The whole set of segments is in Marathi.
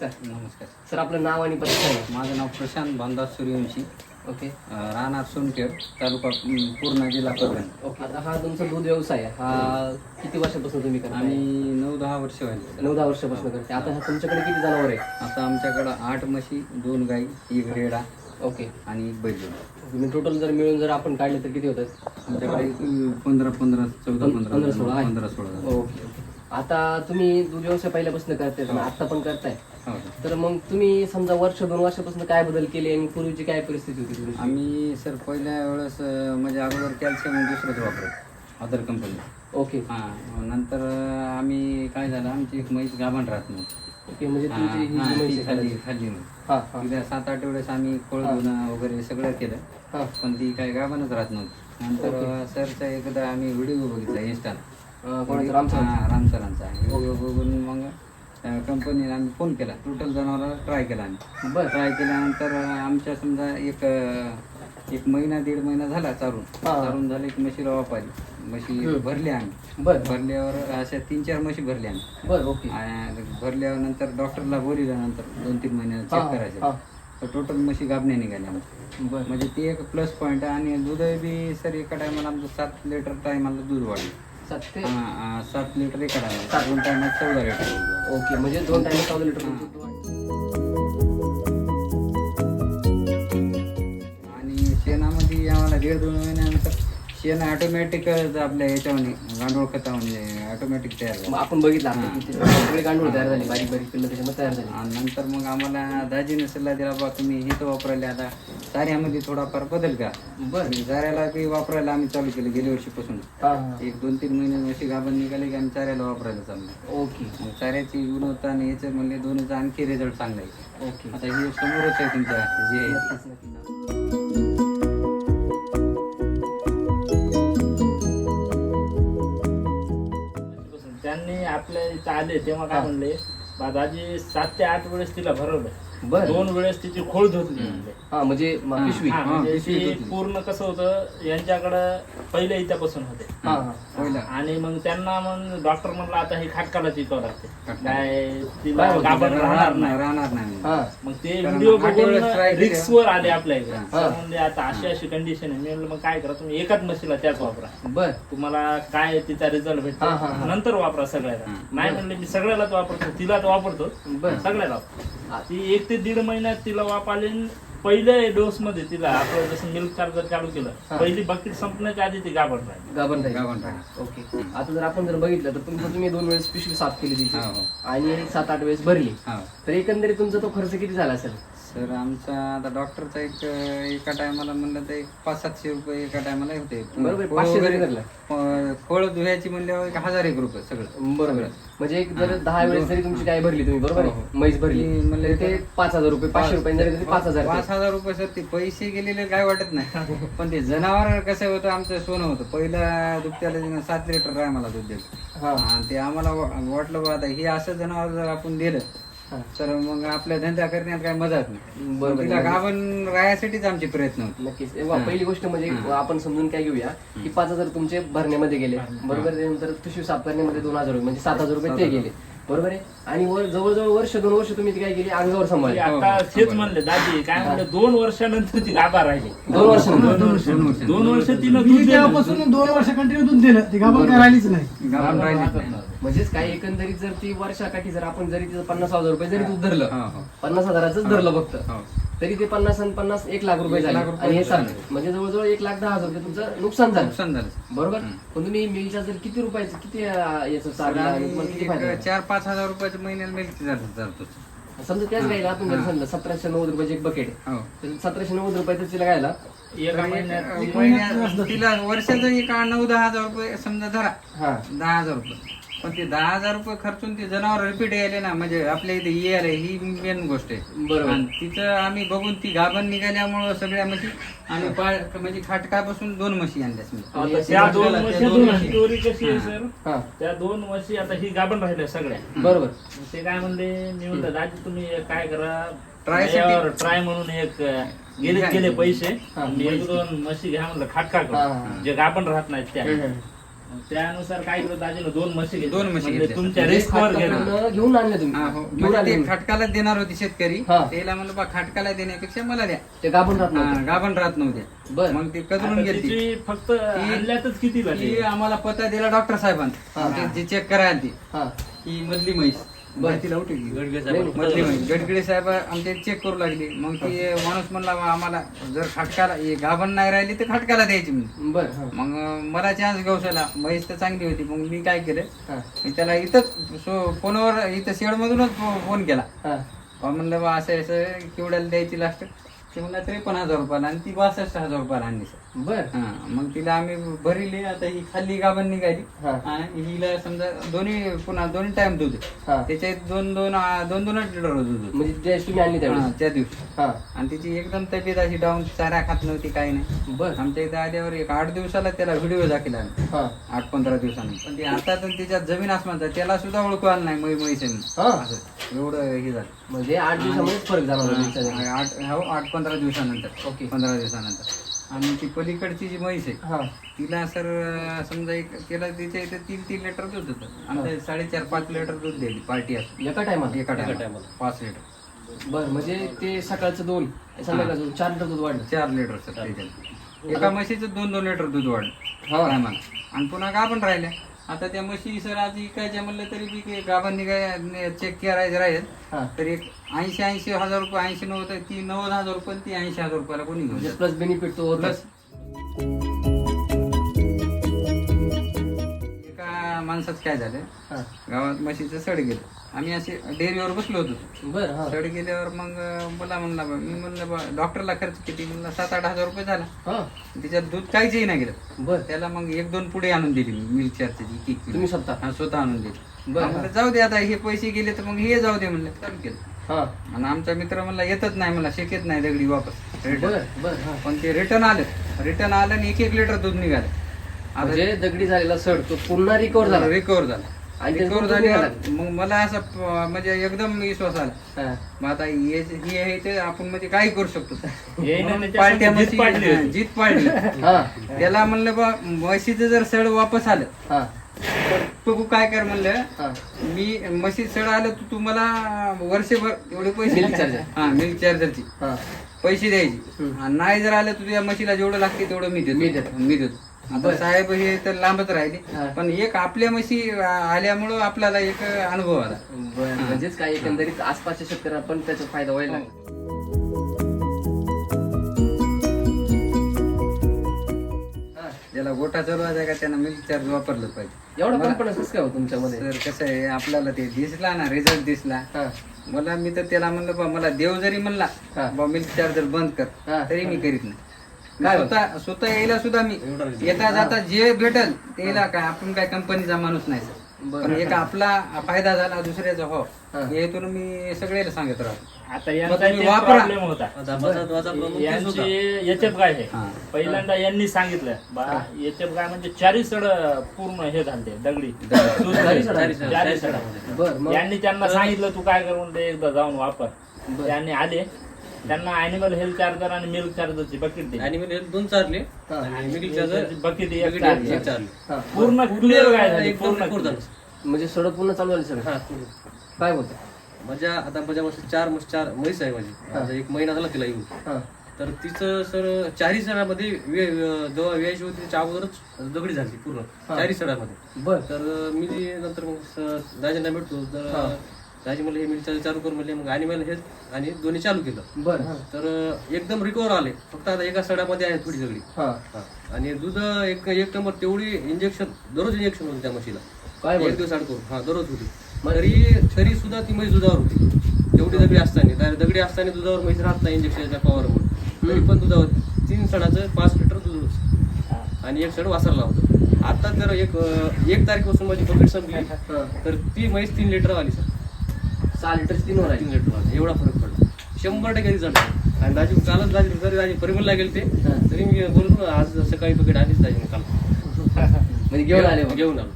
नमस्कार. नमस्कार. सर आपलं नाव आणि पत्ता सांगा. माझं नाव प्रशांत भानदास सूर्यवंशी. ओके. अं, राहणार सोनखेड तालुका अं, पूर्णा जिल्हा परभणी. ओके आता हा तुमचा दूध व्यवसाय आहे. हा किती वर्षापासून तुम्ही करताय? आम्ही नऊ दहा वर्ष व्हायला नऊ दहा वर्षापासून करते आता हा तुमच्याकडे किती जनावर आहे? आता आमच्याकडं आठ म्हशी दोन गाई एक रेडा ओके. आणि एक बैल. तुम्ही टोटल जर मिळून जर आपण काढले तर किती होतं आमच्याकडे अं, पंधरा पंधरा चौदा पंधरा पंधरा सोळा आहे. पंधरा सोळा. Okay okay. आता तुम्ही दूध व्यवसाय पहिल्यापासून करताय आता पण करताय. तर मग तुम्ही समजा वर्ष दोन वर्षापासून काय बदल केले आणि पूर्वीची काय परिस्थिती होती तुमची? आम्ही सर पहिल्या वेळेस अं, म्हणजे अगोदर कॅल्शियम दुसरंच वापरत अदर कंपनी ओके. हां नंतर अं, आम्ही काय झालं आमची एक म्हैस गाभण राहत नव्हती. ओके म्हणजे तुमची ही हां, जी ती म्हैस आहे खाल्ली हा हा. सात आठ वेळेस आम्ही कोळ धुणं वगैरे सगळं केलं. हा. पण ती काय गाभणच राहत नव्हती. नंतर सरचा एकदा आम्ही व्हिडिओ बघितला इन्स्टाला अं, कोणाचं? रामसर राम सरांचा व्हिडिओ बघून मग कंपनीला आम्ही फोन केला. टोटल जनावर ट्राय केला आम्ही. बरं. ट्राय केल्यानंतर आमच्या समजा एक एक महिना दीड महिना झाला चारून. चारून झाले की म्हशीला वापरली. म्हशी भरल्या आम्ही. बरं. भरल्यावर अशा तीन चार म्हशी भरल्या आम्ही. बरं ओके. भरल्यावर नंतर डॉक्टरला बोलिलं नंतर दोन तीन महिने हा, चेक. करायचं. तर टोटल म्हशी गाबण्या निघाल्या म्हणजे ती एक प्लस पॉईंट आहे आणि दूध बी सर एका टायमाला आमचं सात लिटर टायमाला दूध वाढलं. सात ते हा, हा, सात लिटर एका टायमाला दोन टायमात चौदा लिटर. ओके म्हणजे दोन टाइम चौदा लिटर दूध. आणि शेणामध्ये आम्हाला दीड दोन महिन्यानंतर शेण ऑटोमॅटिक आपल्या याच्यामध्ये गांडूळ खतामध्ये ऑटोमॅटिक तयार झालं. मग आपण बघितलं सगळे गांडूळ तयार झाले बारीक बारीक पिल्लं त्याच्यामध्ये तयार झाली. आणि नंतर मग आम्हाला दाजीने सल्ला दिला बा तुम्ही हे तर वापरायला आता चाऱ्यामध्ये थोडाफार बदल का बरं. चाऱ्याला बी वापरायला आम्ही चालू केलं गेल्या वर्षीपासून. हा हा. एक दोन तीन महिने म्हशी गाभण निघाले की आम्ही चाऱ्याला वापरायला चाललो. ओके. मग चाऱ्याची गुणवत्ता आणि याचं म्हणले दोनचा आणखी रिझल्ट चांगला आहे ओके. आता हे समोरच आहे तुमच्या जे. नक्कीच. आपल्या इथं आले तेव्हा काय म्हणले दादाजी सात ते आठ वेळेस तिला भरवलं. बरं. दोन वेळेस तिची खोळ धुतली हा म्हणजे पिशवी. हा, म्हणजे ती. पूर्ण कसं होतं यांच्याकडं पहिले इथ्यापासून होते. पहिला आणि मग त्यांना मग डॉक्टर म्हणला आता हे खाटकाला शिकावं लागते. काय तिला? गाभण राहणार नाही. राहणार नाही. हा. मग ते व्हिडिओ बघून. रिक्स वर आले आपल्या इकडे. हा. म्हणले आता अशी अशी कंडिशन आहे. मी म्हणलं मग काय करा तुम्ही? एकाच मशीला त्याच वापरा. बर. तुम्हाला काय तिचा रिझल्ट. भेटतो? नंतर वापरा सगळ्याला. नाही म्हणले मी सगळ्यालाच वापरतो. तिला तर वापरतो. बर. सगळ्याला. वापरतो. ती एक ते दीड महिन्यात तिला वापरली पहिल्या डोस मध्ये तिला आपलं जसं मिल्क चार्जर चालू केलं हा. पहिली बकेट संपण्याच्या आधी ती गाभण राहिली. गाभण राहील. गाभण राहील. ओके आता जर आपण जर बघितलं तर तुमचं तुम्ही दोन वेळेस पिशवी साफ केली तिची हो, हो. आणि सात आठ वेळेस भरली. हा. तर एकंदरीत तुमचा तो खर्च किती झाला असेल? सर आमचा आता डॉक्टरचा एक एका टायमाला म्हणलं तर एक पाच सातशे रुपये एका टायमाला होते. बरोबर, फळ पाचशे फळ धुवायची म्हणल्यावर एक हजार एक रुपये सगळं. बरोबर. म्हणजे एक जर दहा वेळेस जरी तुमची काय भरली तुम्ही बरोबर हो, आहे? हो. म्हैस भरली. म्हणले तर ते पाच हजार रुपये पाचशे रुपये जरी तरी पाच हजार पाच हजार रुपये सर ते पैसे गेलेले काय वाटत नाही. पण ते जनावर कसं होतं आमचं सोनं होतं. पहिला दुभत्याला तिनं सात लिटर आहे मला दूध देत हा. आणि ते आम्हाला वा- वाटलं बा आता हे असं जनावर जर आपण दिलं हा. तर मग आपल्या धंदा करण्यात काय मजाच नाही. बरोबर तिला गाभण राहण्यासाठीच आमचे प्रयत्न होते. नक्कीच. ए वा, पहिली गोष्ट म्हणजे आपण समजून काय घेऊया की पाच हजार तुमचे भरण्यामध्ये गेले. बरोबर त्यानंतर पिशवी साफ करण्यामध्ये दोन हजार रुपये म्हणजे सात हजार रुपये ते गेले. बरोबर आहे? आणि वर जवळजवळ वर्ष दोन वर्ष तुम्ही ती काय केली? अंगावर सांभाळली. आता तेच म्हणले दादी काय म्हणले दोन वर्षानंतर ती गाभा राहिली. दोन वर्षानंतर? दोन वर्ष. दोन वर्ष तिनं दूध मी दिलं. तेव्हापासून दोन वर्ष कंटिन्यू दूध दिलं. ती काय राहिलीच नाही. गाभण राहिलीच नाही. म्हणजेच काय एकंदरीत जर ती वर्षाकाठी जर आपण जरी तिचं पन्नास हजार रुपये जरी दूध धरलं. पन्नास हजाराचंच धरलं फक्त हो. तरी ते पन्नास आणि पन्नास एक लाख रुपये झाले. आणि हे. सात म्हणजे जवळजवळ एक लाख दहा हजार रुपये तुमचं नुकसान झालं. नुकसान झालं. बरोबर? पण तुम्ही मिलच्या जर किती रुपयाचं किती याचं झाला? चार पाच हजार रुपयाच्या महिन्याला मिळते जातो जातो समजा त्याच गायला आपण जर समजलं सतराशे नव्वद रुपयाचे एक बकेट हो. तर सतराशे नव्वद रुपयाचं तिला गायला. तिला वर्षाचं एक नऊ दहा हजार रुपये समजा धरा. हा. दहा हजार रुपये. पण ते दहा हजार रुपये खर्चून ते जनावर रिपीट यायले ना म्हणजे आपल्या इथे यायला ही मेन गोष्ट आहे. बरोबर. आणि तिचं आम्ही बघून ती गाभण निघाल्यामुळं सगळ्या म्हशी आणि पाळ म्हणजे खाटकापासून दोन म्हशी आणल्यास मी. आता त्या दोन त्या कशी आहे सर? हा. त्या दोन वर्षी आता ही गाभण राहिल्या सगळ्या. बरोबर. मग ते काय म्हणले मी म्हणलं दादी तुम्ही एक काय करा Try साठी- ट्राय म्हणून एक अं, गेले गेले पैसे. हा, मी एक दोन म्हशी घ्या म्हणलं खाटका हा, हा. करून जे गाभण राहत नाहीत त्या. त्यानुसार काय केलं दाजीनं दोन म्हशी घेतल्या. दोन म्हशी म्हणजे घेतल्या. तुमच्या म्हणजे गेलं पूर्ण घेऊन आणले तुम्ही हो. घेऊन म्हणजे आणले ते तुम्ही. खाटकाला देणार होते शेतकरी हा. त्याला म्हणलं बा खाटकाला देण्यापेक्षा मला द्या ते गाभून राहत हा, नव्हते गाभण राहत नव्हते बर मग ते कचरून आता गेली तिची फक्त आणल्यातच किती आम्हाला पत्ता दिला डॉक्टर हा. साहेबांनी ते चेक करायला ती हा ही मधली म्हैस. तिला उठली. मधली म्हैस गडकरी साहेब आमचे चेक करू लागले. मग ती माणूस म्हणला "बा, आम्हाला जर खाटकाला हे गाभण नाही राहिली तर खाटकाला द्यायची म्हणजे बर मग मला चान्स गवसाला म्हैस तर चांगली होती. मग मी काय केलं? मी त्याला इथंच सो फोनवर इथं शेडमधूनच फोन केला. म्हणलं बा असं असं केवढ्याला द्यायची लास्ट ते म्हणलं त्रेपन्न हजार रुपयाला आणि ती बासष्ट हजार रुपयाला आणली सर बर. हा मग तिला आम्ही भरिली आता ही खाल्ली गाभण निघाली. हा. आणि हिला समजा दोन्ही पुन्हा दोन्ही टाइम दूध. आहे. हा. त्याच्यात दोन दोन आ, दोन दोनच लिटर दूध होतं. म्हणजे तुम्ही आणली हा, त्यावेळेस. त्या दिवशी. हा. आणि तिची एकदम तब्येत अशी डाऊन चारा खात नव्हती काही नाही. बर. आमच्या इथं आल्यावर एक आठ दिवसाला त्याला व्हिडिओ आम्ही. हा. आठ पंधरा दिवसांनी पण ते आता तर त्याच्यात जमीन आसमानचा त्याला सुद्धा ओळखू आलं नाही मै म्हैसेन हा. असं. एवढं हे झालं. म्हणजे आठ दिवसामध्येच फरक जाणार हा, आठ हो आठ पंधरा दिवसानंतर. ओके. पंधरा दिवसानंतर. आणि ती पलीकडची जी म्हैस आहे हा. तिला सर समजा एक तिला तिच्या इथे तीन तीन लिटर दूध होतं आमच्या साडेचार पाच लिटर दूध द्यायची पार्टी असते. एका टायमाला? एका टायमाला. पाच लिटर. बर म्हणजे ते सकाळचं दोन संध्याकाळचं दोन, चार लिटर दूध वाढलं. चार लिटर सर त्याच्यात एका म्हशीचं दोन दोन लिटर दूध वाढलं. हा. टायमाला आणि पुन्हा गाभण राहिल्या. आता त्या म्हशी सर आज इकायच्या म्हणलं तरी बी गाभण निघाय चेक करायचं राहील हा. तर एक ऐंशी ऐंशी हजार रुपये ऐंशी नव्वद ती नव्वद हजार रुपये ती ऐंशी हजार रुपयाला कोणी घेऊन म्हणजे. प्लस बेनिफिट तो होता प्लस माणसाचं काय झालं? हा. गावात म्हशीचं सड गेलं. आम्ही असे डेअरीवर बसलो होतो. बर हा. सड गेल्यावर मग मला म्हणला बा मी म्हणलं बा डॉक्टरला खर्च किती? म्हणला सात आठ हजार रुपये झाला. हा. त्याच्यात दूध काहीचही नाही गेलं. बर. त्याला मग एक दोन पुढे आणून दिली मी मिल्क चार्जची एक एक किलो. तुम्ही स्वतः? हा, स्वतः आणून दिली. बरं. म्हणलं जाऊ दे आता हे पैसे गेले तर मग हे जाऊ दे म्हणलं चालू केलं. हा. आणि आमचा मित्र म्हणला येतच नाही मला शेकेत नाही दगडी वापस. बर रिटर्न बर हा. पण ते रिटर्न आलं. रिटर्न आलं आणि एक एक लिटर दूध निघालं. म्हणजे दगडी झालेला सड तो पुन्हा रिकवर झाला. रिकवर झाला. आणि रिकवर. मग मला असं प- म्हणजे एकदम विश्वास आला. हा. मग आता हे हे आहे ते आपण म्हणजे काही करू शकतो. हे ना म्हणून त्याच्यामध्ये पार्ट्या जीत म्हशी- पाडली होती. जीत पाडली हा. त्याला म्हणलं बा म्हशीचं जर सड वापस आलं हा. तर तू काय कर म्हणलं हा. मी म्हशी सड आलं तू तुम्हाला वर्षभर एवढे पैसे Milk charger. हा मिल्क चार्जरची हा. पैसे द्यायचे. हम्म. आणि नाही जर आलं तुझ्या म्हशीला जेवढं लागते तेवढं मी देतो. मी देतो. मी देतो. आता. साहेब हे तर लांबच राहिले. पण एक आपल्या म्हशी आल्यामुळं आपल्याला एक अनुभव आला बर म्हणजेच काय एकंदरीत आसपासच्या शेतकऱ्यांना पण त्याचा फायदा व्हायला हो. लागला. ज्याला गोठा चालवायचा का त्यानं मिल्क चार्ज वापरलं पाहिजे एवढा कॉन्फिडन्स कसं काय हो तुमच्यामध्ये तर कसं आहे आपल्याला ते दिसला ना रिझल्ट दिसला हा मला मी तर त्याला म्हणलं बा मला देव जरी म्हणला हा. बा मिल्क चार्जर बंद कर हा. तरी मी करीत नाही काय स्वतः स्वतः यायला सुद्धा मी. येता जाता जे भेटल त्याला काय? आपण काय कंपनीचा माणूस नाही सर. पण एक आपला फायदा झाला दुसऱ्याचा हो. हा. हेतून मी सगळ्याला सांगत राहतो. आता मग यांचा तुम्ही एक वापरा. प्रॉब्लेम होता. यांची एचएफ गाय आहे? हा. पहिल्यांदा यांनी सांगितलं बा एचएफ गाय म्हणजे चारी सड पूर्ण हे झालते दगडी. दूध चारी दगडी. सडा? चारी सडा. बर मग? यांनी त्यांना सांगितलं तू काय कर म्हणते एकदा जाऊन वापर. त्यांनी आले. त्यांना अॅनिमल हेल्थ चार्जर आणि मिल्क चार्जरची बकेट दिली आणि मी दोन चारले. आणि मिल्क चार्जर बकेट एक चारली. हा. पूर्ण क्लिअर गाय झाली एकदम पूर्ण record clear. झालं. म्हणजे सडक पूर्ण चालू झाली सगळं हा. काय बोलतो माझ्या आता माझ्या वर्षी चार चार म्हैस आहे माझी आता एक महिना झाला तिला येऊन हा तर तिचं सर चारही सणामध्ये वे- वे- जेव्हा व्यायची होती त्याच्या अगोदरच दगडी झाली पूर्ण चारही सणामध्ये बर तर मी नंतर मग स- दाजींना भेटतो तर दाजी म्हणले हे मिल्क चालू कर म्हणले. मग अॅनिमल हेल्थ आणि दोन्ही चालू केलं. बर. तर एकदम रिकवर आले. फक्त आता एका सडामध्ये आहे थोडी दगडी हा. हा. आणि दूध एक एक नंबर तेवढी इंजेक्शन दररोज इंजेक्शन होतं त्या म्हशीला. काय एक बोलतो दिवस आड करून. हा दररोज होती. तरी तरी सुद्धा ती म्हैस दुधावर होती. तेवढी दगडी असताना. तर दगडी असताना दुधावर म्हैस राहत नाही इंजेक्शनच्या पॉवरमुळे तरी पण दुधावर तीन सणाचं पाच लिटर दूध होतं. आणि एक सड वासरला होतं. आता जर एक अं, एक तारखेपासून माझी बकेट संपली. तर ती म्हैस तीन लिटर आली सर. सहा लिटर तीन वर तीन लिटर एवढा फरक पडला शंभर टक्के रिझल्ट आणि दाजी कालच दाजी जरी दाजी परिमलला गेले ते. तरी मी बोलतो ना, आज सकाळी बकेट आलीच दाजी काल म्हणजे घेऊन आले. घेऊन आलो.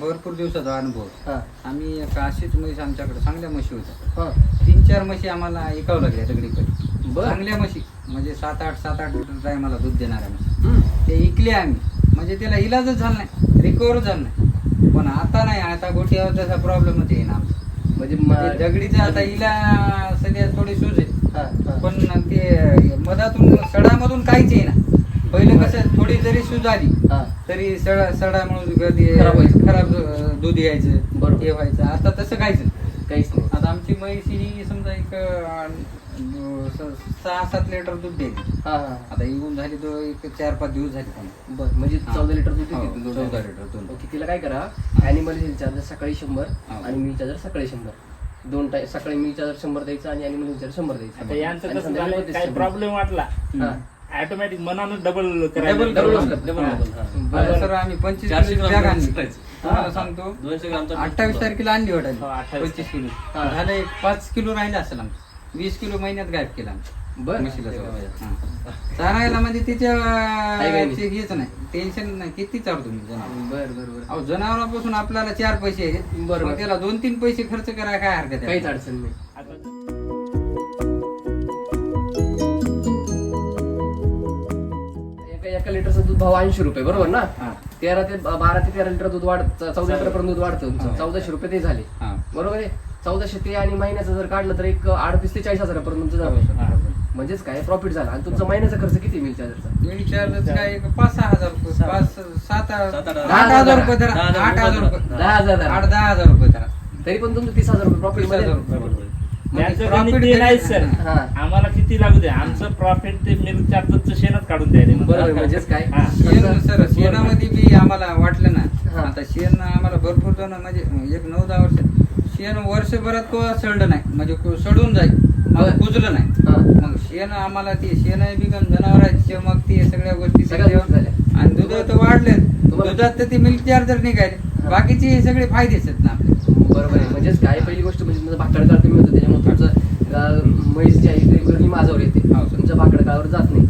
भरपूर दिवसाचा अनुभव. हा. आम्ही एक अशीच म्हैस आमच्याकडे चांगल्या म्हशी होत्या. हा. तीन चार म्हशी आम्हाला ऐकावं लागल्या दगडीकडे. चांगल्या म्हशी. म्हणजे सात आठ सात आठ लिटर टायमाला दूध देणाऱ्या म्हशी. ते इकले आम्ही. म्हणजे त्याला इलाजच झाला नाही रिकवर झालं नाही. पण आता नाही आता गोट्यावर तसा प्रॉब्लेमच येईना आमचा. म्हणजे म्हणजे दगडीचं आता हिला सध्या थोडी सूज आहे. पण ते मधातून सडामधून काहीच येईना. पहिलं कसं थोडी जरी सूज आली. तरी सडा सडामुळे कधी खराब दूध यायचं. हे व्हायचं. आता तसं काहीच. काहीच नाही. आता आमची म्हैस ही समजा एक सहा सात लिटर दूध द्यायची हा हा आता येऊन झाली तो एक चार पाच दिवस झाले. बर म्हणजे हा. चौदा लिटर दूध हो, देते चौदा. लिटर दोन. ओके तिला काय करा अॅनिमल हेल्थ चार्जर सकाळी शंभर हा. आणि मिल चार्जर सकाळी शंभर दोन टाइम सकाळी मिल चार्जर शंभर द्यायचं आणि अॅनिमल हेल्थ चार्जर शंभर द्यायचं आता यांचं आणि कसं संध्याकाळी झालं बत्तीस काही शंभर. प्रॉब्लेम वाटला हा. ऑटोमॅटिक मनानं डबल Double डबल डबल हा. सर आम्ही पंचवीस चारशे किलो ग्राम बॅग आणली सुटायचं. तुम्हाला सांगतो दोनशे ग्रामचा अठ्ठावीस तारखेला आणली वाटायला हो, 28 पंचवीस किलो हा. झालं एक पाच किलो राहिलं असेल आमचं वीस किलो महिन्यात गायब केला. बर. म्हशीला सगळं. चारायला म्हणजे तिच्या हेच नाही. टेन्शन नाही. किती चालतो मी जनावर? बर अहो जनावरांपासून आपल्याला चार पैसे आहेत. बरोबर. त्याला दोन तीन पैसे खर्च करायला काय हरकत आहे? काहीच अडचण नाही. एका लिटरचं दूध भाव ऐंशी रुपये बरोबर ना. तेरा ते बारा ते तेरा लिटर दूध वाढ चौदा लिटर पर्यंत दूध वाढतं. चौदाशे रुपये ते झाले. बरोबर आहे? चौदाशे ते आणि महिन्याचं जर काढलं तर एक अडतीस ते चाळीस हजारापर्यंत तुमचं हो, बरोबर. म्हणजेच काय? प्रॉफिट झाला. आणि तुमचा महिन्याचा खर्च किती मिल चार्जरचा मिल चार्जच काय? एक पाच सहा हजार रुपये. पाच सात सात, आठ आठ हजार रुपये धरा दहा हजार आठ हजार रुपये. दहा हजार. धरा. आठ दहा हजार रुपये धरा तरी पण तुमचं तीस हजार रुपये प्रॉफिट तीस हजारमध्ये. रुपये. त्यांचं profit गणित ते तरी- नाही सर हा. आम्हाला किती लागू दे? आमचं प्रॉफिट ते मिल्क चार्जरचं शेणच काढून द्यायला बरोबर म्हणजेच काय? हा. शेण सर शेणामध्ये बी आम्हाला वाटलं ना. आता शेण आम्हाला भरपूर जण म्हणजे एक नऊ दहा वर्ष शेण वर्षभरात तो सडलं नाही म्हणजे सडून जाईल मग. कुजलं नाही हा. मग शेण आम्हाला ते शेण बिगम जनावरांचे मग ते सगळ्या गोष्टी झाल्या. आणि दूध तर वाढले दुधात तर ते मिल्क चार्जर निघाले. बाकीचे हे सगळे फायदेच आहेत ना बरोबर आहे म्हणजेच काय पहिली गोष्ट म्हणजे तुमचं भाकड काळ कमी होतं त्याच्यामुळे तुमचं म्हैस जी आहे ती माझ्यावर येते हो. तुमच्या भाकड काळावर जात नाही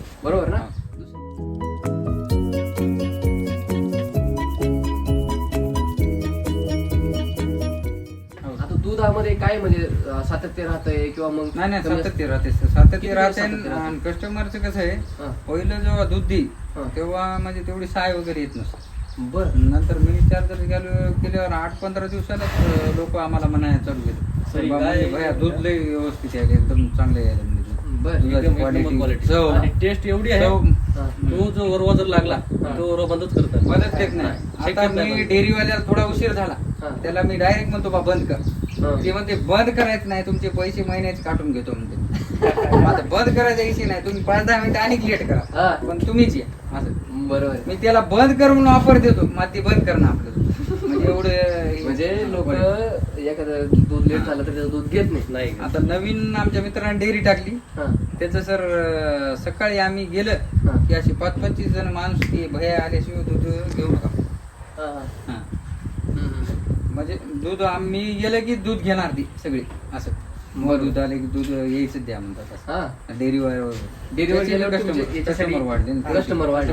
दुधामध्ये काय म्हणजे सातत्य राहतंय किंवा मग नाही नाही कमी- सातत्य राहते सर. सातत्य किती राहते दिवस सातत्य? आणि कस्टमरचं कसं आहे. पहिलं जेव्हा दूध हा. तेव्हा म्हणजे तेवढी साय वगैरे येत नसते बर नंतर मिल्क चार्जर गेलो केल्यावर आठ पंधरा दिवसालाच लोक आम्हाला म्हणायला चालू केले सरी बाबा म्हणजे काय- भैया दूध लय व्यवस्थित यायले एकदम चांगलं यायला म्हणजे दूध. बर दुधाची एकदम एक quality, नंबर quality. चव आणि टेस्ट एवढी आहे चव हा. तो जो वरवा जर लागला हा. तो वरवा बंदच करतात बंदच देत नाही आता मी. डेअरीवाल्याला थोडा उशीर झाला हा. त्याला मी डायरेक्ट म्हणतो बा बंद कर. ते म्हणते बंद करायचं नाही तुमचे पैसे महिन्याचे काटून घेतो म्हणते. आता बंद करायचा विषय नाही तुम्ही पाच दहा मिनिटं आणि लेट. करा. पण तुम्हीच या असं. बरोबर. मी त्याला बंद करून ऑफर देतो मग ते बंद करणं आपलं. म्हणजे एवढं म्हणजे लोक एखादं दूध लेट झालं तर त्याचं दूध घेत नाही नाही आता नवीन आमच्या मित्रांनी डेअरी टाकली. त्याचं सर सकाळी आम्ही गेलं. की असे पाच पंचवीस जण माणूस की भया आल्याशिवाय दूध घेऊ नका. म्हणजे दूध आम्ही गेलं की दूध घेणार ती सगळी असं. मग दूध आले की दूध यायचं द्या म्हणतात असं. हा. डेअरीवर केल्यावर कस्टमर तुमचे याच्यासाठी कस्टमर वाढले ना. कस्टमर वाढले.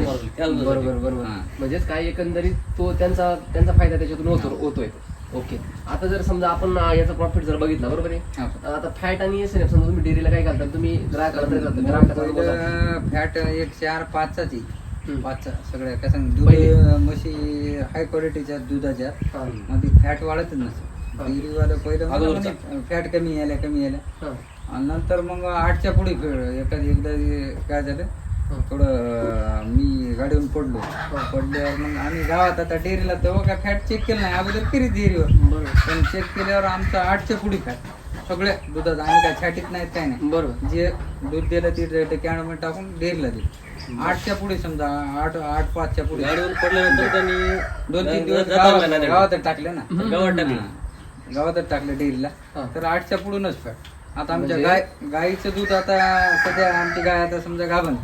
बरोबर. बरोबर. हा. म्हणजेच काय एकंदरीत तो त्यांचा त्यांचा फायदा त्याच्यातून होतो होतोय. ओके. आता जर समजा आपण अं, याचा प्रॉफिट जर बघितला बरोबर आहे? हा. आता फॅट आणि एस समजा तुम्ही डेअरीला काय घालता? तुम्ही ग्राहकाला तरी घालता फॅट एक चार पाचचाच आहे. पाचचा सगळ्या कसं दूध पहिले. म्हशी हाय क्वालिटीच्या दुधाच्या हा. मग ती फॅट वाढतच नसते हा. डेअरीवालं पहिलं अगोदरचा. फॅट कमी यायला कमी यायला हा. आणि नंतर मग आठच्या पुढे एखादी एकदा काय झालं हा. थोडं अं, मी गाडीवरून पडलो पडल्यावर मग आम्ही गावात आता डेअरीला तेव्हा काय फॅट चेक केलं नाही अगोदर केली डेअरीवर पण चेक केल्यावर आमचा आठच्या पुढे फॅट सगळ्या दुधात आम्ही काय छाटीत नाहीत काय नाही. बरोबर. जे दूध दिलं ते कॅनमध्ये टाकून डेअरीला दिलं आठच्या पुढे समजा आठ आठ पाचच्या पुढे. गाडीवर पडल्यानंतर त्यांनी दोन तीन दिवस गावात. गावातच टाकले ना. गावात टाकले. गावातच टाकलं डेअरीला. तर आठच्या पुढूनच फॅट. आता आमच्या म्हणजे? गाय गाईचं दूध आता सध्या आमची गाय आता समजा गाभण.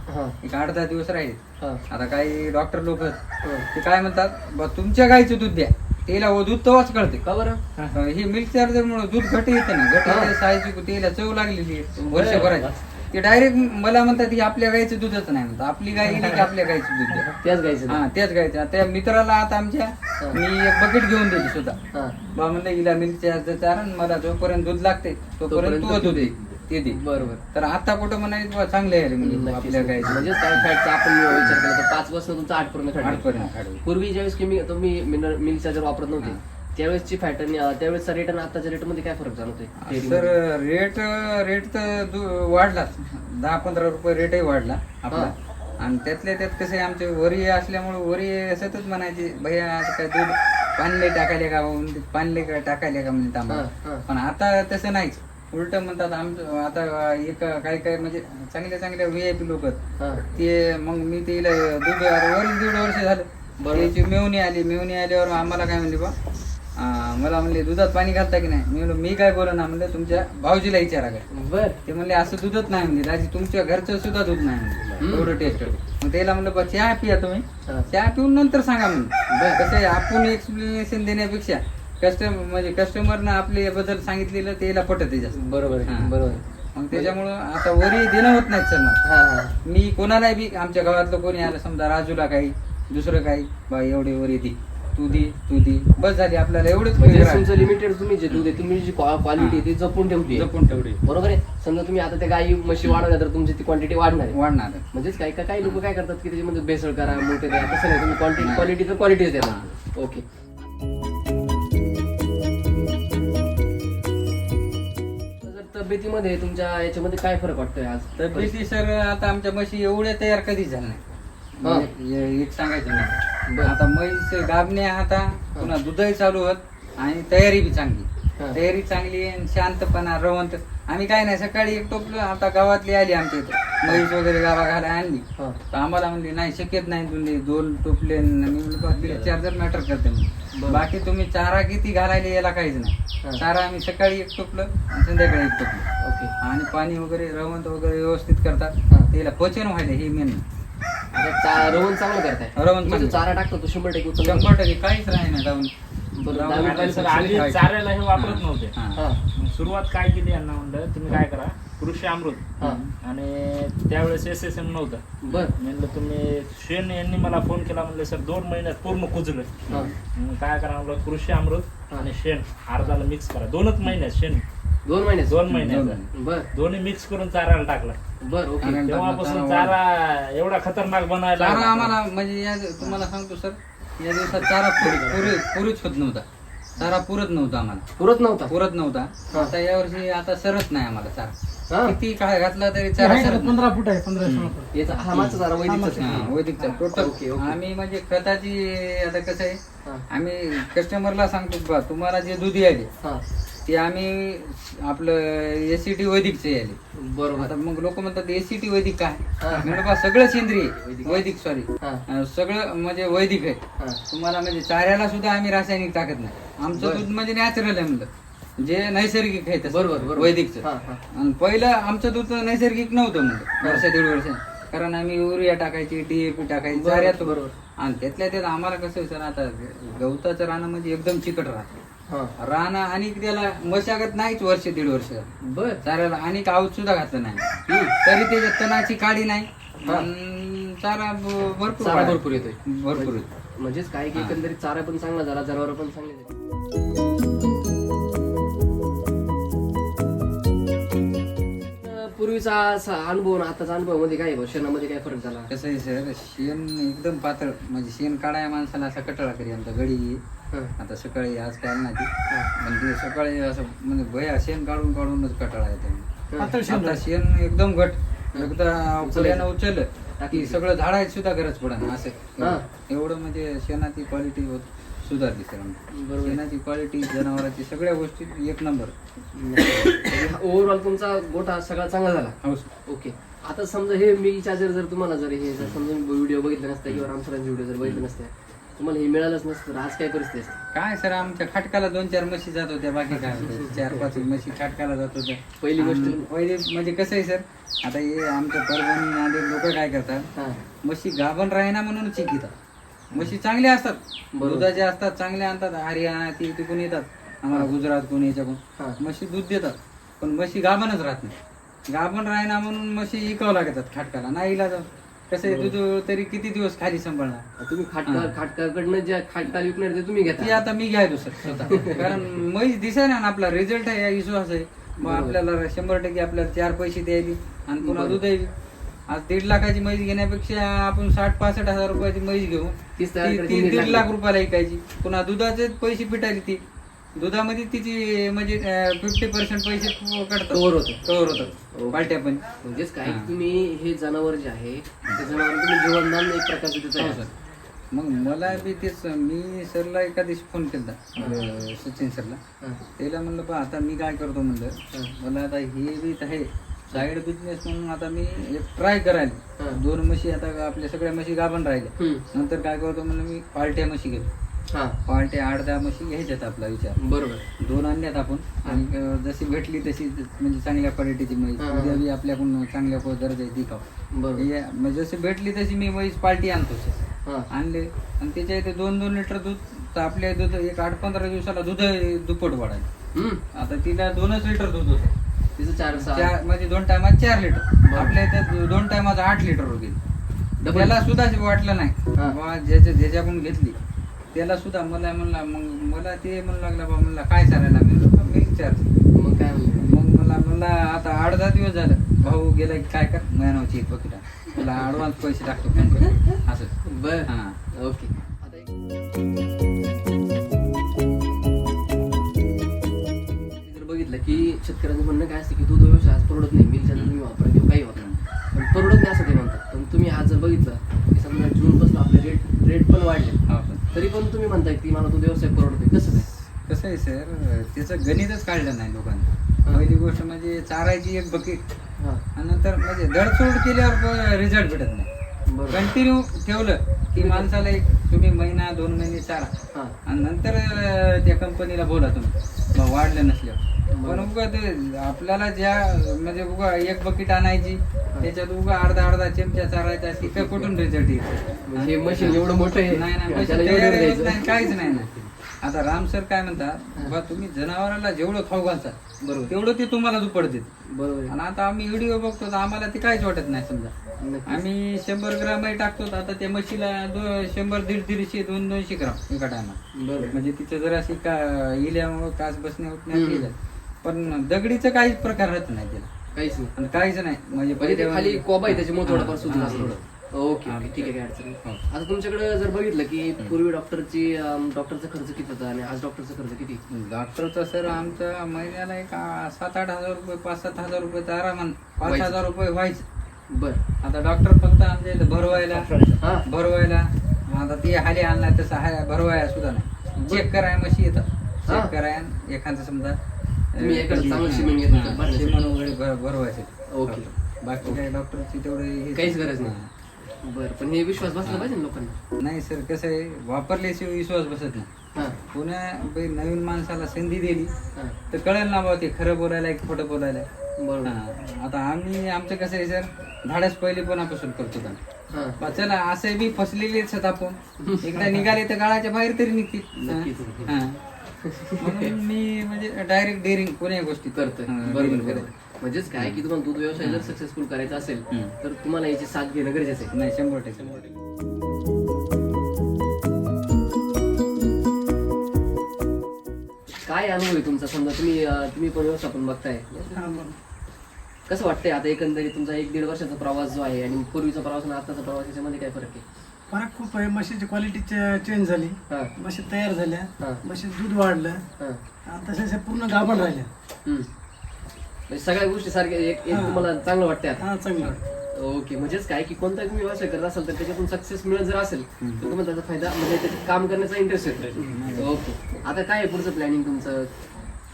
एक आठ दहा दिवस राहील. आता काही डॉक्टर लोक. ते काय म्हणतात? तुमच्या गाईचं दूध द्या. त्याला व दूध तेव्हाच कळते का बरं? हे मिल्क चार्जर मुळे दूध घट येते ना घट सायची त्याला चव लागलेली. वर्षभराची. ते डायरेक्ट मला म्हणतात की आपल्या गाईचं दूधच नाही म्हणतात. आपली गाय गेली की आपल्या गाईचं दूध त्याच गायचं हा त्याच गायचं आता त्या मित्राला आता आमच्या मी एक बकेट घेऊन दिली सुद्धा. हा. बा म्हणलं हिला मिल्क चार्जर चारण मला जोपर्यंत दूध लागते तोपर्यंत तू दूध दे. ते दे. बरोबर. तर आता कुठं म्हणाले बुवा चांगले आहे म्हणजे. आपल्या म्हणजे काय फॅटचा आपण विचार केला तर पाच पासून तुमचा आठ पर्यंत फॅट आठपर्यंत fat होईल. पूर्वी ज्यावेळेस तुम्ही तुम्ही मिल्क चार्जर वापरत नव्हते त्यावेळेसची फॅट आणि अं, त्यावेळेसचा रेट आणि आताच्या रेटमध्ये काय फरक जाणवतोय? मध्ये? रेट रेट तर दु- वाढलाच दहा पंधरा रुपये रेटही वाढला आपला. आणि त्यातल्या त्यात कसं आमचे वरी असल्यामुळे वरी सतत म्हणायचे भैया आज काय दूध पाणले टाकायले का? म्हणते, पाणले का टाकायले का हा, हा. आम्हाला. पण आता तसं नाहीच. उलट म्हणतात आमचं आता एक काही काही म्हणजे चांगल्या चांगल्या व्ही आय पी लोक. ते मग मी तिला वरील दीड वर्ष झालं. त्याची मेवणी आली. मेवणी आल्यावर आम्हाला काय म्हणली बा मला म्हणले दुधात पाणी घालता की नाही? मी म्हणलो मी काय बोला ना म्हणलं तुमच्या भाऊजीला विचारा काय बर. ते म्हणले असं दूधच नाही म्हणजे दाजी तुमच्या घरचं सुद्धा दूध नाही म्हणले. एवढं टेस्ट मग त्याला म्हणलं बा चहा पिया तुम्ही. चहा पिऊन नंतर सांगा म्हणून. कसं आपण एक्सप्लेनेशन देण्यापेक्षा कस्टमर म्हणजे कस्टमरनं आपले बद्दल सांगितलेलं त्याला पटत जास्त. बरोबर आहे, हा. बरोबर आहे. मग त्याच्यामुळं आता वरी देणं होत नाही सर मग. हा हा. मी कोणालाही बी आमच्या गावातलं कोणी आलं समजा राजूला काही दुसरं काही बा एवढी वरी दे तू दे तू दे. बस झाली आपल्याला एवढंच म्हणजे पाहिजे तुमचं लिमिटेड तुम्ही जे दूध आहे तुम्ही जी क्वालिटी ती जपून ठेवली जपून ठेवली बरोबर आहे? समजा तुम्ही आता त्या गाई म्हशी वाढवल्या तर तुमची ती क्वांटिटी वाढणार आहे. वाढणार म्हणजेच काही काही लोक काय करतात की त्याच्यामध्ये भेसळ करा मोठे द्या तसं नाही. तुम्ही क्वांटिटी क्वालिटी तर क्वालिटीच देणार ओके. तब्येतीमध्ये तुमच्या याच्यामध्ये काय फरक वाटतोय आज तब्येती सर आता आमच्या म्हशी एवढ्या तयार कधीच झाल्या नाही हा. म्हणजे हे- एक सांगायचं बरं. आता म्हैस गाबणे आता पुन्हा दुधही चालू होत आणि तयारी बी चांगली हा. तयारी चांगली आणि शांतपणा रवंत आम्ही काय नाही सकाळी एक टोपलं आता गावातली आली आमच्या इथे म्हैस वगैरे गावा घाला आणली हा. तर आम्हाला म्हणली नाही शक्यत नाही तुम्ही दोन टोपले आणि मी म्हणलं बा, तिला चार्जर मॅटर करते म्हणलं. बाकी तुम्ही चारा किती घालायला याला काहीच. नाही. चारा आम्ही सकाळी एक टोपलं संध्याकाळी एक टोपलं ओके. आणि पाणी वगैरे रवंत वगैरे व्यवस्थित करतात. त्याला पचन व्हायला हे मेन रवण चांगलं करताय. रवण मी जो चांगलं. चारा टाकतो तो शंभर टक्के उत्तम शंभर टक्के काहीच नाही ना जाऊन आधी हे वापरत नव्हते. हा. मग सुरुवात काय केली यांना म्हणलं? तुम्ही काय करा? कृषी अमृत. हा. आणि त्यावेळेस एस एस एम नव्हतं. बर. म्हणलं तुम्ही शेण यांनी मला फोन केला म्हणलं सर दोन महिन्यात पूर्ण कुजलं. हा. मग काय करा म्हणलं कृषी अमृत आणि शेण अर्धाला मिक्स करा. दोनच महिन्यात शेण. दोन महिने दोन महिन्याचं. बर. दोन्ही मिक्स करून चारायला टाकला. बर ओके. आणि तेव्हापासून चारा एवढा खतरनाक बनायला चारा लागला. आम्हाला म्हणजे या तुम्हाला सांगतो सर या दिवसात चारा पुरे पुरे पुरेच होत नव्हता. चारा पुरत नव्हता आम्हाला. पुरत नव्हता? पुरत नव्हता. हा. आता यावर्षी आता सरच नाही आम्हाला चारा. हा. किती काय घातला तरी चारा आहे. पंधरा फूट आहे पंधरा सोळा फूट. याचा हा मागचा चारा वैदिकचाच हा, आहे. वैदिकचा ओके, टोटल ओके. आम्ही म्हणजे खताची आता कसं आहे हा. आम्ही कस्टमरला सांगतो बा तुम्हाला जे दूध यायले हा. ते आम्ही आपलं एसीटी वैदिकचे यायले. बरोबर. आता मग लोक म्हणतात एसीटी वैदिक काय? हा. म्हणलं बा सगळं सेंद्रिय वैदिक. वैदिक सॉरी हा. सगळं म्हणजे वैदिक आहे. हा. तुम्हाला म्हणजे चाऱ्याला सुद्धा आम्ही रासायनिक टाकत नाही. आमचं बरं. दूध म्हणजे नॅचरल आहे म्हणलं. जे नैसर्गिक आहे. बरोबर बरोबर. वैदिकचं. आणि पहिलं आमचं दूध नैसर्गिक नव्हतं म्हणलं वर्ष दीड वर्ष. कारण आम्ही युरिया टाकायची डीएपी टाकायची चाऱ्यात बरोबर. आणि त्यातल्या त्यात आम्हाला कसं सर आता गवताचं रानं म्हणजे एकदम चिकट राहतं. हा. रानं आणि त्याला मशागत नाहीच वर्ष दीड वर्ष. बर. चाऱ्याला आणि आऊत सुद्धा घातलं नाही. तरी त्याच्यात तणाची काडी नाही. चारा भरपूर. भरपूर येतोय. भरपूर म्हणजेच काय की एकंदरीत चारा पण चांगला झाला जनावर पण चांगले पूर्वीचा असा अनुभव आणि आताचा अनुभवमध्ये काय आहे? शेणामध्ये काय फरक झाला? कसं आहे सर शेण एकदम पातळ म्हणजे शेण काढाय माणसाला असा कटाळा करी आमचा गडी हं. आता सकाळी आज काय नाही ती. म्हणजे सकाळी असं म्हणजे भया शेण काढून काढूनच कटाळा येतो. पातळ शेण आता शेण एकदम घट. एकदा फुल्यानं उचललं की सगळं झाडायला सुद्धा गरज पडत असं. हा. एवढं म्हणजे शेणाची क्वालिटी सुधारली सर. आमची. बरोबर. शेणाची क्वालिटी जनावरांची सगळ्या गोष्टी एक नंबर ओव्हरऑल तुमचा गोठा सगळा चांगला झाला? हो सर. ओके आता समजा हे मी चार्जर जर तुम्हाला जर हे जर समजा व्हिडिओ बघितला नसता किंवा रामसरांचे व्हिडिओ जर बघितले नसते तुम्हाला हे मिळालंच नसतं तर आज काय परिस्थिती असते काय सर? आमच्या खाटकाला दोन चार म्हशी जात होत्या बाकी काय होतं? चार पाच म्हशी खाटकाला जात होत्या. पहिली गोष्ट- आणि पहिले म्हणजे कसं आहे सर? आता हे आमच्या परभणी नांदेड लोक काय करतात? हा. म्हशी गाभण राहिना म्हणून चिकितात म्हशी चांगल्या असतात. बरोबर. दुधाच्या असतात चांगल्या आणतात. हरियाणा ती तिकून येतात. आम्हाला गुजरात कोण याच्याकडून. म्हशी दूध देतात. पण म्हशी गाभणच राहत नाही. गाभण राहिना म्हणून म्हशी इकावं लागतात खाटकाला. नाही इलाज कसं आहे दूध तरी किती दिवस खाली सांभाळणार? तुम्ही खाटका खाटकाकडनं ज्या खाटकाल विकणार ते तुम्ही ती घेता आता मी घ्यायचो सर स्वतः. कारण म्हैस दिसाय ना आपला रिझल्ट आहे या विश्वास आहे. मग बरोबर. आपल्याला शंभर टक्के आपल्याला चार पैसे द्यायली आणि पुन्हा बरोबर. दूध यायली आज दीड लाखाची म्हैस घेण्यापेक्षा आपण साठ पासष्ट हजार रुपयाची म्हैस घेऊ. ती- दीड दीड लाख रुपयाला ऐकायची पुन्हा दुधाचे पैसे पिटायली ती. दुधामध्ये तिची म्हणजे फिफ्टी पर्सेंट पैसे काढतात Cover होतं. कव्हर होतात. पार्ट्या पण. म्हणजेच काय हा. तुम्ही हे जनावर जे आहे ते जनावर तुम्ही जीवनदान एक प्रकारचं देत हो आहे सर. मग मला बी तेच मी सरला एका दिवशी फोन केला सचिन सरला. हा. त्याला म्हणलं पहा आता मी काय करतो म्हणलं मला आता हे बी आहे साईड बिझनेस म्हणून आता मी एक ट्राय. करायला. दोन म्हशी आता आपल्या सगळ्या म्हशी गाभण राहिल्या. नंतर काय करतो म्हणलं मी पार्ट्या म्हशी घेतो. पार्ट्या आठ दहा म्हशी घ्यायच्यात आपला विचार. बरोबर. दोन आणल्यात आपण. आणि जशी भेटली तशी म्हणजे चांगल्या क्वालिटीची म्हैस. आपल्याकडून चांगल्या दर्जा दिखाव बरोबर. म्हणजे जशी भेटली तशी मी म्हैस पार्टी आणतो. आणले. आणि त्याच्या इथे दोन दोन लिटर दूध तर आपल्या दूध एक आठ पंधरा दिवसाला दूध दुप्पट वाढायला. आता तिला दोनच लिटर दूध होतं. तिचं चार सहा. चार म्हणजे दोन टायमात चार लिटर आपल्या इथे दोन टायमात आठ लिटर होते. Double. त्याला सुद्धा वाटलं नाही. हा. बा ज्याच्या ज्याच्याकडून घेतली. त्याला सुद्धा मला म्हणला मग मला ते म्हणू लागला बा म्हणला काय चालायला मी म्हणलो, मग काय म्हणलं? मग मला मला आता आठ दहा दिवस झालं. भाऊ गेला की काय कर? महिनावची एक बकेटा तुला ऍडव्हान्स पैसे टाकतो कर. असं. बर. हा. ओके. आता एक- शेतकऱ्यांचं म्हणणं काय असतं की दूध व्यवसाय आज परवडत नाही मिलच्या तुम्ही वापरा किंवा काही वापरा पण परवडत नाही असं ते म्हणतात. पण तुम्ही आज जर बघितलं की समजा जून पासून आपले रेट रेट पण वाढले. हा तरी पण तुम्ही म्हणताय की मला दूध व्यवसाय परवडतोय. कसं काय? कसं आहे सर त्याचं गणितच काढलं नाही लोकांनी. पहिली गोष्ट म्हणजे चारायची एक बकेट. हा. आणि नंतर म्हणजे दडसोड केल्यावर रिझल्ट भेटत नाही. कंटिन्यू ठेवलं की माणसाला एक तुम्ही महिना दोन महिने चारा. आणि नंतर त्या कंपनीला बोला तुम्ही. वाढलं नसल्यावर. पण उगा ते आपल्याला ज्या म्हणजे उगा एक बकेट आणायची त्याच्यात उगा अर्धा अर्धा चमचा चारायचा काय कुठून रिझल्ट हे मशीन एवढं मोठं आहे नाही नाही मशीन तयार होत. नाही, काहीच नाही ना आता राम सर काय म्हणतात बा तुम्ही जनावराला जेवढं खाऊ घालता बरोबर. तेवढं ते तुम्हाला दुप्पट देत. बरोबर. आणि आता आम्ही व्हिडिओ बघतो तर आम्हाला ते काहीच वाटत नाही समजा. आम्ही शंभर ग्राम टाकतो तर आता त्या म्हशीला दो- शंभर दीड दीडशे दोन दोनशे ग्राम एका टायमा बरोबर. म्हणजे तिचं जर अशी का इल्यामुळं कास बसणे हम्म. गेलं पण दगडीचं काहीच प्रकार राहत नाही त्याला. काहीच नाही. आणि काहीच नाही. म्हणजे म्हणजे ते खाली कोबा आहे त्याच्यामुळे हा, थोडंफार सुचलं हा, असं थोडं ओके हा, ओके ठीक आहे काय अडचण नाही. हो. आता तुमच्याकडे जर बघितलं की पूर्वी डॉक्टरची अं, डॉक्टरचा खर्च किती होता आणि आज डॉक्टरचा खर्च किती? डॉक्टरचा सर आमचा महिन्याला एक आ, सात आठ हजार रुपये पाच सात हजार रुपये तर आरामान पाच व्हायचं. हजार रुपये व्हायचं. बर. आता डॉक्टर फक्त आमच्या इथं भरवायला हा. भरवायला आता ते हाली आणला तसं हाय भरवाया सुद्धा नाही. चेक कराय मशी येतात. हा. चेक कराय एखादं समजा तुम्ही कधी- चांगलं सिमेंट घेत होता भरण्यासाठी. सिमेंट वगैरे भर- भरवायचे ओके. बाकी काही डॉक्टरची तेवढे काहीच गरज नाही. बर पण हे विश्वास बसला पाहिजे ना लोकांना नाही सर कसं आहे वापरल्याशिवाय विश्वास बसत नाही हा पुन्हा नवीन माणसाला संधी दिली हा तर कळेल ना बाबा ते खरं बोलायला की खोटं बोलायला बरोबर हा. आता आम्ही आमचं कसं आहे सर धाडस पहिलेपणापासून करतो का हा बा चला असं बी फसलेले आहेत आपण एकदा निघाले तर गाळाच्या बाहेर तरी निघतील नक्कीच. हा. म्हणून मी म्हणजे डायरेक्ट डेअरिंग कोण्या गोष्टी करतोय. हा, बरोबर बरोबर. म्हणजेच काय की तुम्हाला दूध व्यवसाय जर सक्सेसफुल करायचा असेल हम्म. तर तुम्हाला याची साथ घेणं गरजेचं आहे. नाही शंभर टक्के. काय अनुभव आहे तुमचा? समजा तुम्ही अं, तुम्ही पण व्यवस्थापन बघताय. कसं वाटतंय आता एकंदरीत तुमचा एक दीड वर्षाचा प्रवास जो आहे आणि पूर्वीचा प्रवास आणि आताचा प्रवास याच्यामध्ये काय फरक आहे? फरक खूप आहे. म्हशीची क्वालिटी चेंज झाली. हा. म्हशी तयार झाल्या. म्हशी दूध वाढलं. हा. आणि पूर्ण गाभण राहिल्या. हम्म. म्हणजे सगळ्या गोष्टी सारख्या एक एक हा. तुम्हाला चांगलं वाटतंय आता. हा चांगलं ओके. म्हणजेच काय की कोणता तुम्ही व्यवसाय करत असाल तर त्याच्यातून सक्सेस मिळत जर असेल तर तुम्हाला त्याचा फायदा म्हणजे त्याच्यात काम करण्याचा इंटरेस्ट येतो ओके. आता काय आहे पुढचं प्लॅनिंग तुमचं?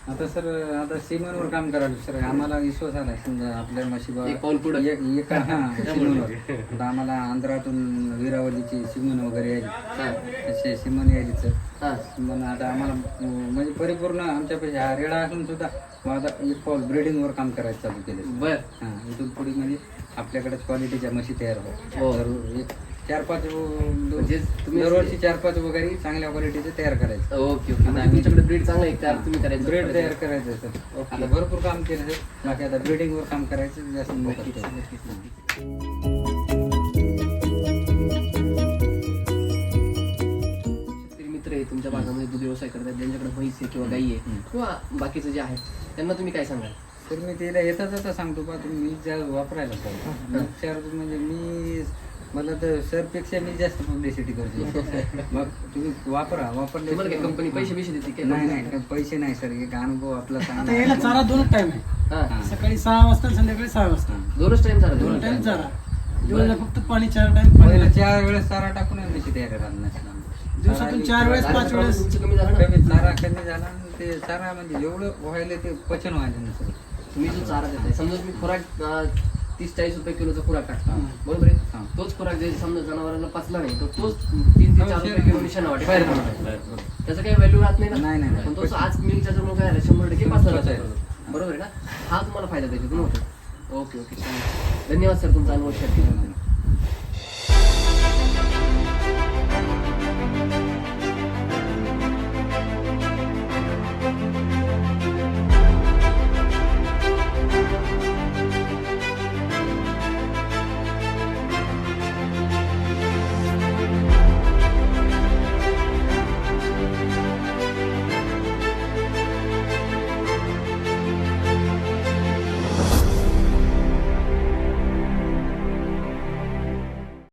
आता सर आता सिमनवर काम करायला सर आम्हाला विश्वास आला समजा आपल्या म्हशी बा- एक पाऊल पुढं. एक- एक- हा, सिमनवर. आता आम्हाला आंध्रातून विरावलीची सिमन वगैरे यायची. असे सिमन यायची सर. हा. मग आता आम्हाला अं, म्हणजे परिपूर्ण आमच्यापाशी हा रेडा असून सुद्धा मग आता एक पाऊल ब्रिडिंगवर काम करायचं चालू केलं बर. हा इथून पुढे म्हणजे आपल्याकडे क्वालिटीच्या म्हशी तयार हो. एक चार पाच म्हणजे तुम्ही- दरवर्षी चार पाच वगैरे चांगल्या क्वालिटीचे तयार करायचे. ओके ओके म्हणजे तुमच्याकडे ब्रीड चांगलं आहे तयार तुम्ही करायचं ब्रेड तयार करायचं सर. ओके. आता भरपूर काम केलं सर. बाकी आता ब्रिडिंग वर काम करायचं जास्त मित्र आहे तुमच्या भागामध्ये दूध व्यवसाय करतात ज्यांच्याकडे म्हैस आहे किंवा गाई आहे. किंवा बाकीचं जे आहे त्यांना तुम्ही काय सांगाल? तर मी तिला येता जाता सांगतो बा तुम्ही ज्या वापरायला पाहिजे म्हणजे मी मला तर सरपेक्षा मी जास्त पब्लिसिटी करतो. मग तुम्ही वापरा वापरले तुम्हाला काय कंपनी पैसे पैसे देते काय? नाही नाही पैसे नाही सर. एक अनुभव आपला आता चांगला याला. चारा दोनच टाइम आहे. हा. सकाळी सहा वाजता आणि संध्याकाळी सहा वाजता. दोनच टाइम झाला दोन टाइम चारा. दिवसभर फक्त पाणी चार टाइम पाणी पहिलं. चार वेळेस चारा टाकून आणायची तयारी राहणार दिवसातून चार वेळेस पाच वेळेस. तुमचं कमी झालं ना. कमी चारा कमी झाला आणि ते चारा म्हणजे एवढं व्हायला ते पचन व्हायचं नसतं तुम्ही जो चारा देताय समजा तुम्ही खुराक अं, तीस चाळीस रुपये किलोचा खुराक टाकता. बरोबर आहे. तोच खुराक जर समजा जनावरांना पचला नाही तर तोच तीन ते चार रुपये किलो निशाणा वाटे बाहेर त्याचं काही व्हॅल्यू राहत नाही ना? नाही. पण तो आज मिल्कच्या जर काय झालं शंभर टक्के पचला. जातो बरोबर आहे ना? हा तुम्हाला फायदा त्याच्यातून होतो ओके ओके. धन्यवाद सर तुमचा अनुभव शेअर केला